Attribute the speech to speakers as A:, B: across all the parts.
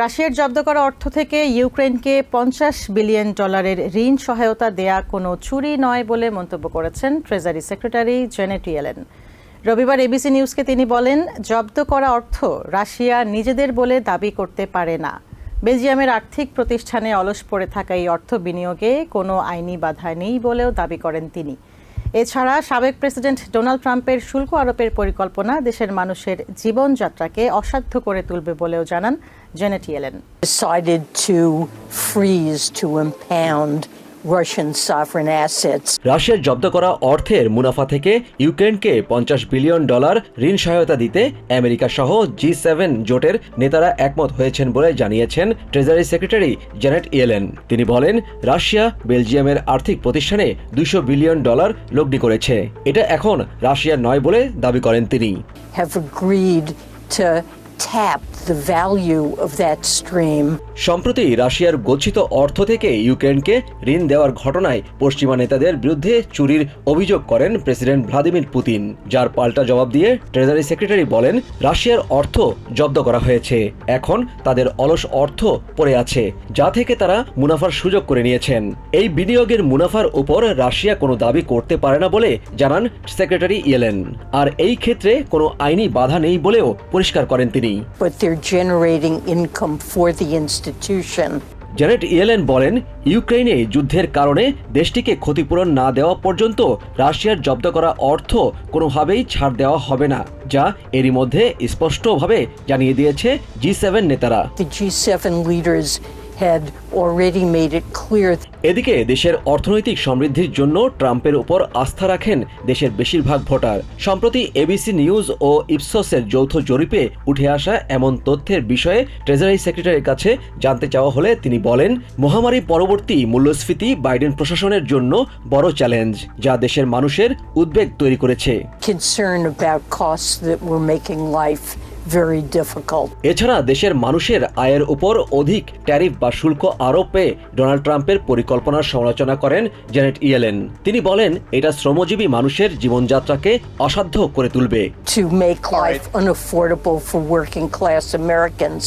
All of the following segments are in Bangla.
A: রাশিয়ার জব্দ করা অর্থ থেকে ইউক্রেনকে পঞ্চাশ বিলিয়ন ডলারের ঋণ সহায়তা দেয়া কোনো চুরি নয় বলে মন্তব্য করেছেন ট্রেজারি সেক্রেটারি জেনেট ইয়েলেন রবিবার এবিসি নিউজকে তিনি বলেন, জব্দ করা অর্থ রাশিয়া নিজেদের বলে দাবি করতে পারে না। বেলজিয়ামের আর্থিক প্রতিষ্ঠানে অলস পড়ে থাকা এই অর্থ বিনিয়োগে কোনো আইনি বাধা নেই বলেও দাবি করেন তিনি। এছাড়া সাবেক প্রেসিডেন্ট ডোনাল্ড ট্রাম্পের শুল্ক আরোপের পরিকল্পনা দেশের মানুষের জীবনযাত্রাকে অসাধ্য করে তুলবে বলেও জানান Janet Yellen
B: Russian sovereign assets.
C: রাশিয়ার জব্দ করা অর্থের মুনাফা থেকে ইউক্রেনকে পঞ্চাশ বিলিয়ন ডলার ঋণ সহায়তা দিতে আমেরিকা সহ জি সেভেন জোটের নেতারা একমত হয়েছেন বলে জানিয়েছেন ট্রেজারি সেক্রেটারি জেনেট ইয়েলেন। তিনি বলেন রাশিয়া বেলজিয়ামের আর্থিক প্রতিষ্ঠানে দুশো বিলিয়ন ডলার লগ্নি করেছে। এটা এখন রাশিয়ার নয় বলে দাবি করেন তিনি। সম্প্রতি রাশিয়ার গচ্ছিত অর্থ থেকে ইউক্রেনকে ঋণ দেওয়ার ঘটনায় পশ্চিমা নেতাদের বিরুদ্ধে চুরির অভিযোগ করেন প্রেসিডেন্ট ভ্লাদিমির পুতিন, যার পাল্টা জবাব দিয়ে ট্রেজারি সেক্রেটারি বলেন, রাশিয়ার অর্থ জব্দ করা হয়েছে। এখন তাদের অলস অর্থ পড়ে আছে, যা থেকে তারা মুনাফার সুযোগ করে নিয়েছেন। এই বিনিয়োগের মুনাফার উপর রাশিয়া কোনো দাবি করতে পারে না বলে জানান সেক্রেটারি ইয়েলেন। আর এই ক্ষেত্রে কোনো আইনি বাধা নেই বলেও পরিষ্কার করেন তিনি।
B: But they're generating income for the institution.
C: Janet Yellen বলেন ইউক্রেনে যুদ্ধের কারণে দেশটিকে ক্ষতিপূরণ না দেওয়া পর্যন্ত রাশিয়ার জব্দ করা অর্থ কোনোভাবেই ছাড় দেওয়া হবে না যা এরই মধ্যে স্পষ্টভাবে জানিয়ে দিয়েছে জি সেভেন নেতারা
B: The G7 leaders had already made it clear
C: এদিকে দেশের অর্থনৈতিক সমৃদ্ধির জন্য ট্রাম্পের উপর আস্থা রাখেন দেশের বেশিরভাগ ভোটার। সম্প্রতি এবিসি নিউজ ও ইপসোসের যৌথ জরিপে উঠে আসা এমন তথ্যের বিষয়ে ট্রেজারি সেক্রেটারির কাছে জানতে চাওয়া হলে তিনি বলেন মহামারী পরবর্তী মূল্যস্ফীতি বাইডেন প্রশাসনের জন্য বড় চ্যালেঞ্জ যা দেশের মানুষের উদ্বেগ তৈরি করেছে।
B: Very difficult.
C: এছাড়া দেশের মানুষের আয়ের উপর অধিক ট্যারিফ বা শুল্ক আরোপে ডোনাল্ড ট্রাম্পের পরিকল্পনার সমালোচনা করেন জেনেট ইয়েলেন তিনি বলেন এটা শ্রমজীবী মানুষের জীবনযাত্রাকে অসাধ্য করে তুলবে
B: to make life unaffordable for working class Americans.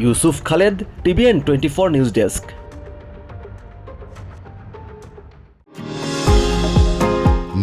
C: Yusuf Khaled TVN twenty four news desk